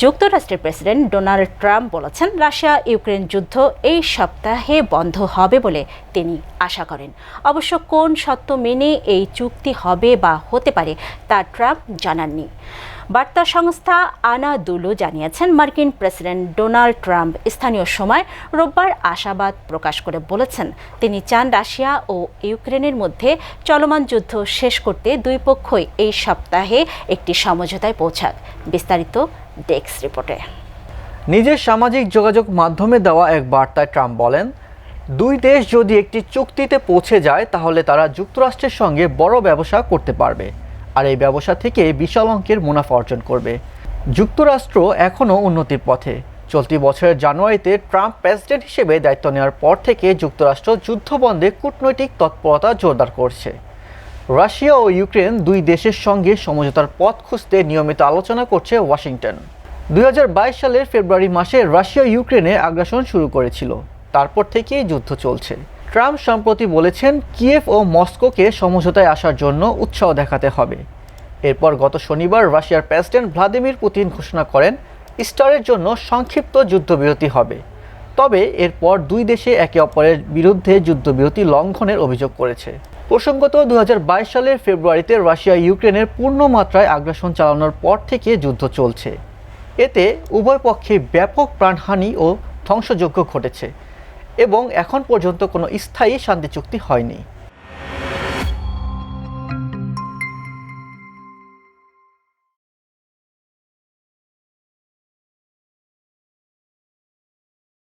যুক্তরাষ্ট্রের president Donald Trump বলেছেন, Russia Ukraine যুদ্ধ এই সপ্তাহে বন্ধ হবে বলে তিনি আশা করেন। অবশ্য কোন সত্য মেনে এই চুক্তি হবে বা হতে পারে তা ট্রাম্প জানাননি। বার্তা সংস্থা আনাদুলু জানিয়েছেন, মার্কিন প্রেসিডেন্ট ডোনাল্ড ট্রাম্প স্থানীয় সময় রোববার আশাবাদ প্রকাশ করে বলেছেন, তিনি চান রাশিয়া ও ইউক্রেনের মধ্যে চলমান যুদ্ধ শেষ করতে দুই পক্ষই এই সপ্তাহে একটি সমঝোতায় পৌঁছাক। বিস্তারিত ডেস্ক রিপোর্টে। নিজের সামাজিক যোগাযোগ মাধ্যমে দেওয়া এক বার্তায় ট্রাম্প বলেন, দুই দেশ যদি একটি চুক্তিতে পৌঁছে যায়, তাহলে তারা যুক্তরাষ্ট্রের সঙ্গে বড় ব্যবসা করতে পারবে। আর এই ব্যবসা থেকে বিশাল অঙ্কের মুনাফা অর্জন করবে। যুক্তরাষ্ট্র এখনও উন্নতির পথে। চলতি বছরের জানুয়ারিতে ট্রাম্প প্রেসিডেন্ট হিসেবে দায়িত্ব নেওয়ার পর থেকে যুক্তরাষ্ট্র যুদ্ধবন্ধে কূটনৈতিক তৎপরতা জোরদার করছে। রাশিয়া ও ইউক্রেন দুই দেশের সঙ্গে সমঝোতার পথ খুঁজতে নিয়মিত আলোচনা করছে ওয়াশিংটন। দুই হাজার বাইশ সালের ফেব্রুয়ারি মাসে রাশিয়া ইউক্রেনে আগ্রাসন শুরু করেছিল। তারপর থেকেই যুদ্ধ চলছে। ট্রাম্প সম্প্রতি বলেছেন কিয়েভ ও মস্কোকে সমঝোতায় আসার জন্য উৎসাহ দেখাতে হবে। এরপর গত শনিবার রাশিয়ার প্রেসিডেন্ট ভ্লাদিমির পুতিন ঘোষণা করেন, ইস্টারের জন্য সংক্ষিপ্ত যুদ্ধবিরতি হবে। তবে এরপর দুই দেশে একে অপরের বিরুদ্ধে যুদ্ধবিরতি লঙ্ঘনের অভিযোগ করেছে। প্রসঙ্গত দু হাজার বাইশ সালের ফেব্রুয়ারিতে রাশিয়া ইউক্রেনের পূর্ণ মাত্রায় আগ্রাসন চালানোর পর থেকে যুদ্ধ চলছে। এতে উভয় পক্ষে ব্যাপক প্রাণহানি ও ধ্বংসযজ্ঞ ঘটেছে। এবং এখন পর্যন্ত কোনো স্থায়ী শান্তি চুক্তি হয়নি।